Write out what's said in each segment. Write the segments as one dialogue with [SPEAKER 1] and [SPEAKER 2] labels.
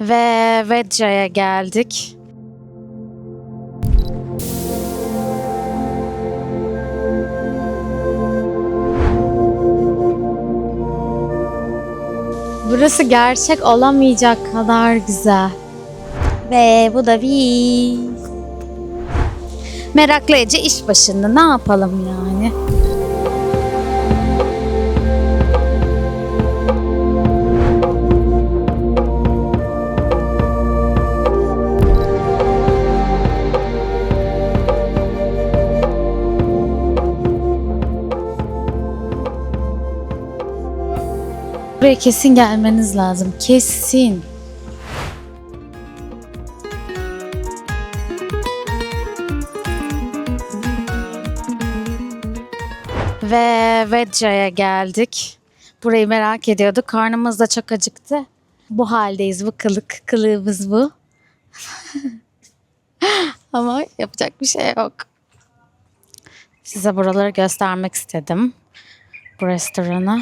[SPEAKER 1] Ve Vedca'ya geldik. Burası gerçek olamayacak kadar güzel. Ve bu da biz. Meraklı Ece iş başında ne yapalım yani? Buraya kesin gelmeniz lazım. Kesin. Ve Vedca'ya geldik. Burayı merak ediyorduk. Karnımız da çok acıktı. Bu haldeyiz. Bu kılık. Kılığımız bu. Ama yapacak bir şey yok. Size buraları göstermek istedim. Bu restorana.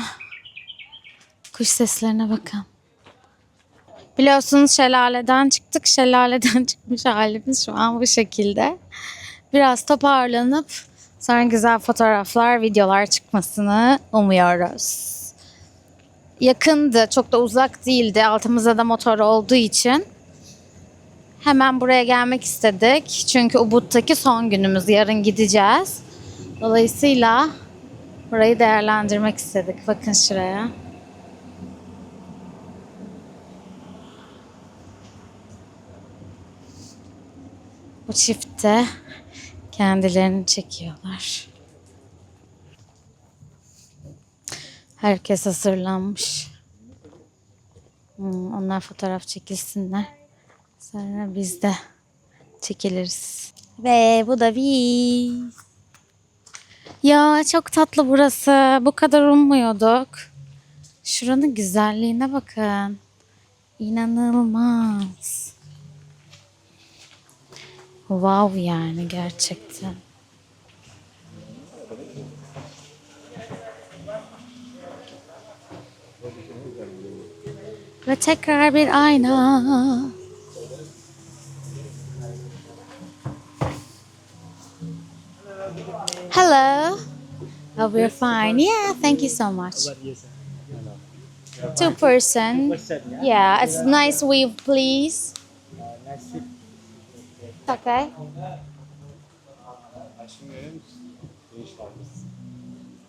[SPEAKER 1] Kuş seslerine bakın. Biliyorsunuz şelaleden çıktık. Şelaleden çıkmış halimiz şu an bu şekilde. Biraz toparlanıp sonra güzel fotoğraflar, videolar çıkmasını umuyoruz. Yakındı, çok da uzak değildi. Altımızda da motor olduğu için hemen buraya gelmek istedik. Çünkü Ubud'daki son günümüz. Yarın gideceğiz. Dolayısıyla burayı değerlendirmek istedik. Bakın şuraya. Bu çifte kendilerini çekiyorlar. Herkes hazırlanmış. Hmm, onlar fotoğraf çekilsinler. Sonra biz de çekiliriz. Ve bu da biz. Ya çok tatlı burası. Bu kadar ummuyorduk. Şuranın güzelliğine bakın. İnanılmaz. Wow yani gerçekten. Ve tekrar bir ayna. Hello. Oh, we're fine. Yeah, thank you so much. Two person. Yeah, it's nice weave, please. Uh, Okay.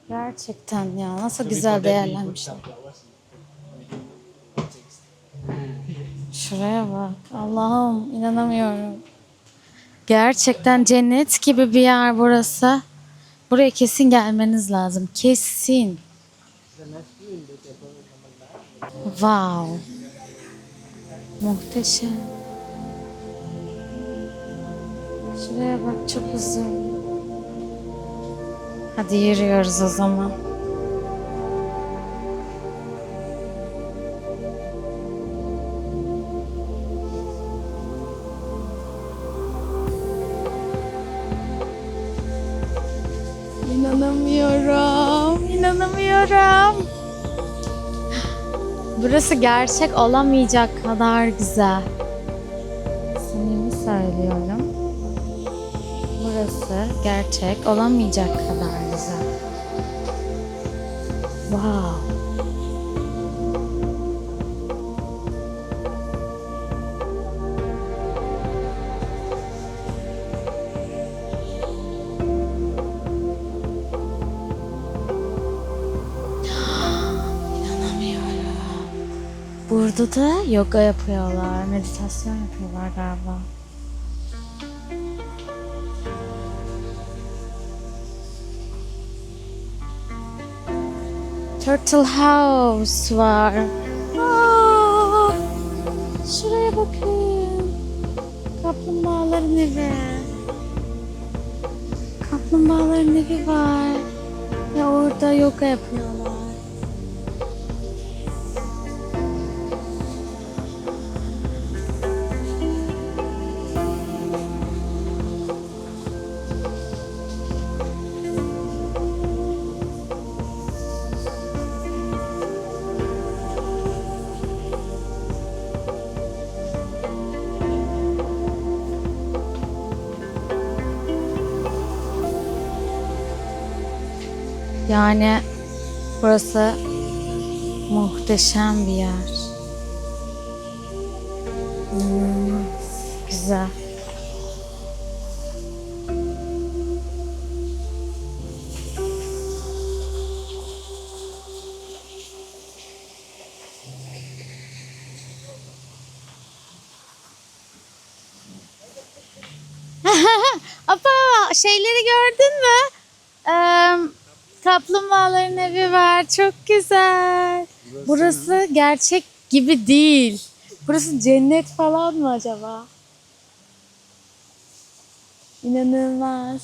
[SPEAKER 1] Gerçekten ya nasıl güzel değerlenmişler. Şuraya bak. Allah'ım inanamıyorum. Gerçekten cennet gibi bir yer burası. Buraya kesin gelmeniz lazım. Kesin. Wow. Muhteşem. Şuraya bak çok uzun. Hadi yürüyoruz o zaman. İnanamıyorum. İnanamıyorum. Burası gerçek olamayacak kadar güzel. Samimi söylüyorum. Gerçek olamayacak kadar güzel. Wow. Burada da yoga yapıyorlar, meditasyon yapıyorlar galiba. Turtle House var. Aa, şuraya bakın. Kaplumbağaların evi. Kaplumbağaların evi var. Ve orada yoga yapıyorlar. Yani burası muhteşem bir yer. Hmm, güzel. Apa şeyleri gördün mü? Ee, kaplumbağaların evi var. Çok güzel. Burası gerçek gibi değil. Burası cennet falan mı acaba? İnanılmaz.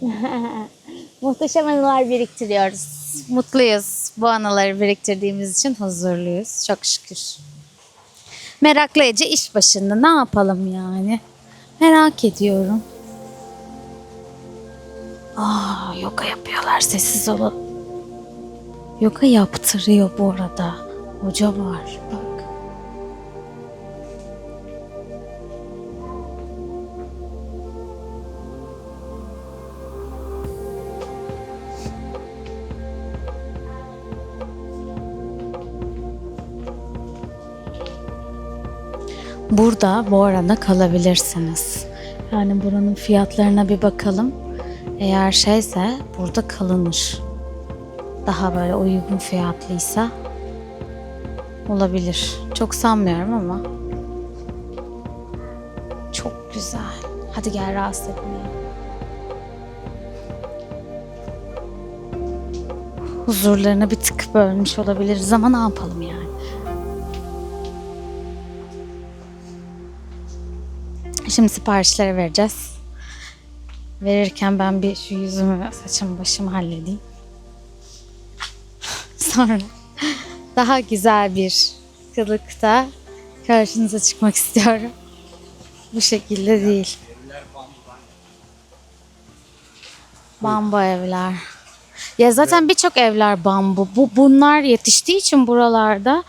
[SPEAKER 1] Muhteşem anılar biriktiriyoruz. Mutluyuz. Bu anıları biriktirdiğimiz için huzurluyuz. Çok şükür. Meraklı Ece iş başında. Ne yapalım yani? Merak ediyorum. Aa, yoga yapıyorlar. Sessiz olun. Yoga yaptırıyor bu arada. Hoca var. Bak. Burada bu arada kalabilirsiniz. Yani buranın fiyatlarına bir bakalım. Eğer şeyse burada kalınır. Daha böyle uygun fiyatlıysa olabilir. Çok sanmıyorum ama. Çok güzel. Hadi gel rahatsız etmeyelim. Huzurlarını bir tık bölmüş olabiliriz ama ne yapalım yani. Şimdi siparişleri vereceğiz. Verirken ben bir şu yüzümü, saçımı, başımı halledeyim. Sonra daha güzel bir kılıkta karşınıza çıkmak istiyorum. Bu şekilde değil. Bambu evler. Ya zaten birçok evler bambu. Bu bunlar yetiştiği için buralarda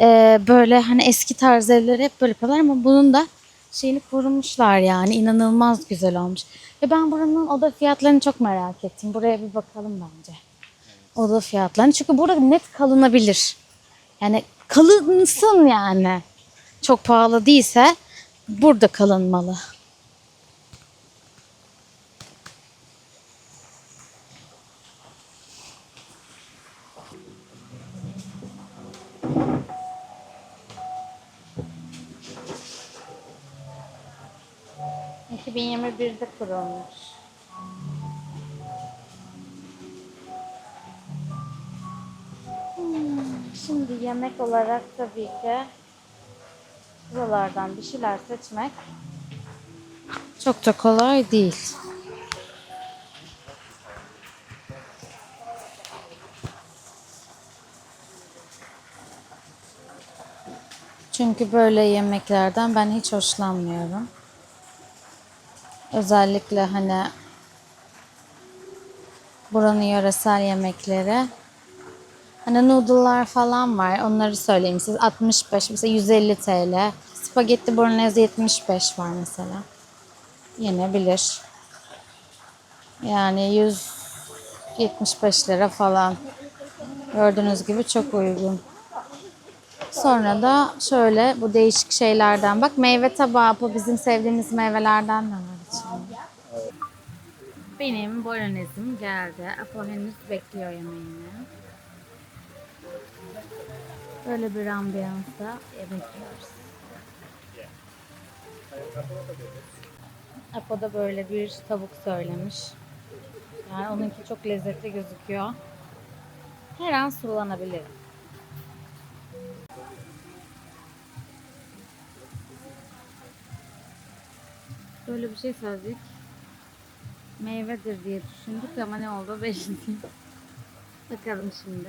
[SPEAKER 1] e, böyle hani eski tarz evler hep böyle yapıyorlar ama bunun da şeyini korumuşlar yani inanılmaz güzel olmuş. Ve ben buranın oda fiyatlarını çok merak ettim. Buraya bir bakalım bence. Oda fiyatlarını. Çünkü burada net kalınabilir. Yani kalınsın yani. Çok pahalı değilse burada kalınmalı. ...2021'de kurulmuş. Hmm, Şimdi yemek olarak tabii ki... ...buralardan bir şeyler seçmek... ...çok da kolay değil. Çünkü böyle yemeklerden ben hiç hoşlanmıyorum. Özellikle hani buranın yöresel yemekleri. Hani noodle'lar falan var. Onları söyleyeyim siz. 65 mesela 150 TL. Spagetti bolognese 75 var mesela. Yenebilir. Yani 175 lira falan. Gördüğünüz gibi çok uygun. Sonra da şöyle bu değişik şeylerden bak meyve tabağı bu bizim sevdiğimiz meyvelerden de var. Benim bolonezim geldi. Apo henüz bekliyor yemeğini. Böyle bir ambiyansta bekliyoruz. Apo da böyle bir tavuk söylemiş. Yani onunki çok lezzetli gözüküyor. Her an sulanabilirim. Böyle bir şey söyledik. Meyvedir diye düşündük ama ne oldu belli. Bakalım şimdi.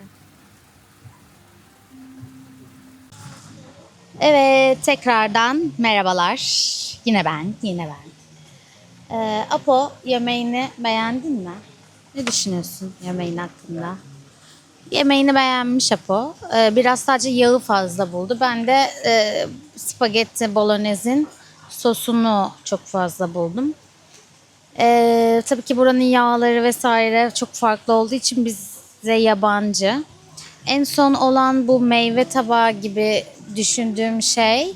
[SPEAKER 1] Evet tekrardan merhabalar. Yine ben, yine ben. Ee, Apo yemeğini beğendin mi? Ne düşünüyorsun yemeğin hakkında? Yemeğini beğenmiş Apo. Ee, biraz sadece yağı fazla buldu. Ben de e, spagetti bolognese'in sosunu çok fazla buldum. Ee, tabii ki buranın yağları vesaire çok farklı olduğu için bize yabancı. En son olan bu meyve tabağı gibi düşündüğüm şey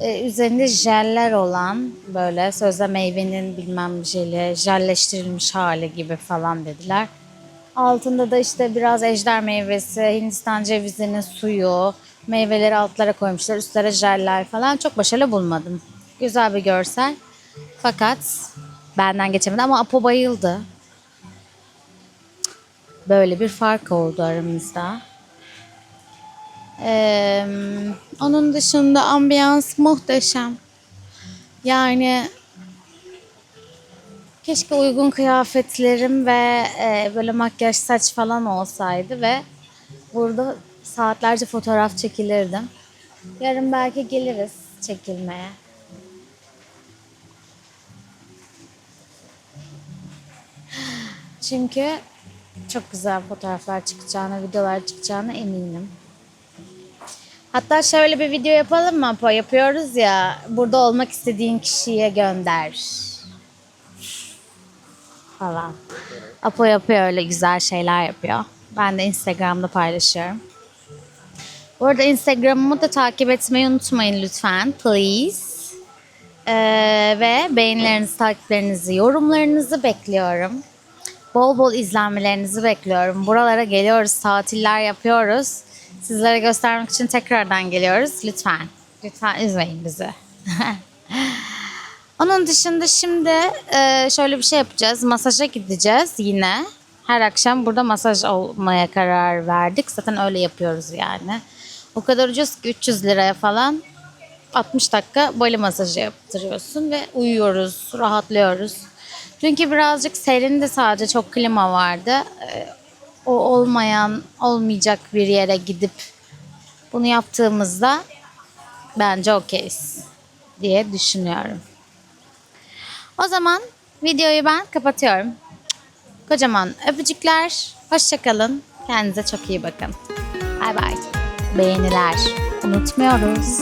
[SPEAKER 1] e, üzerinde jeller olan böyle sözde meyvenin bilmem jeli, jelleştirilmiş hali gibi falan dediler. Altında da işte biraz ejder meyvesi, Hindistan cevizinin suyu, meyveleri altlara koymuşlar, üstlere jeller falan. Çok başarılı bulmadım. Güzel bir görsel. Fakat benden geçemedi ama Apo bayıldı. Böyle bir fark oldu aramızda. Ee, onun dışında ambiyans muhteşem. Yani keşke uygun kıyafetlerim ve e, böyle makyaj saç falan olsaydı ve burada saatlerce fotoğraf çekilirdim. Yarın belki geliriz çekilmeye. Çünkü çok güzel fotoğraflar çıkacağına, videolar çıkacağına eminim. Hatta şöyle bir video yapalım mı Apo? Yapıyoruz ya. Burada olmak istediğin kişiye gönder. Falan. Apo yapıyor öyle güzel şeyler yapıyor. Ben de Instagram'da paylaşıyorum. Bu arada Instagram'ımı da takip etmeyi unutmayın lütfen. Please. Ee, ve beğenilerinizi, takiplerinizi, yorumlarınızı bekliyorum. Bol bol izlenmelerinizi bekliyorum. Buralara geliyoruz, tatiller yapıyoruz. Sizlere göstermek için tekrardan geliyoruz. Lütfen, lütfen üzmeyin bizi. Onun dışında şimdi e, şöyle bir şey yapacağız. Masaja gideceğiz yine. Her akşam burada masaj olmaya karar verdik. Zaten öyle yapıyoruz yani. O kadar ucuz ki 300 liraya falan 60 dakika bali masajı yaptırıyorsun ve uyuyoruz, rahatlıyoruz. Çünkü birazcık serindi sadece çok klima vardı. Ee, O olmayan, olmayacak bir yere gidip bunu yaptığımızda bence okeyiz diye düşünüyorum. O zaman videoyu ben kapatıyorum. Kocaman öpücükler. Hoşçakalın. Kendinize çok iyi bakın. Bay bay. Beğeniler. Unutmuyoruz.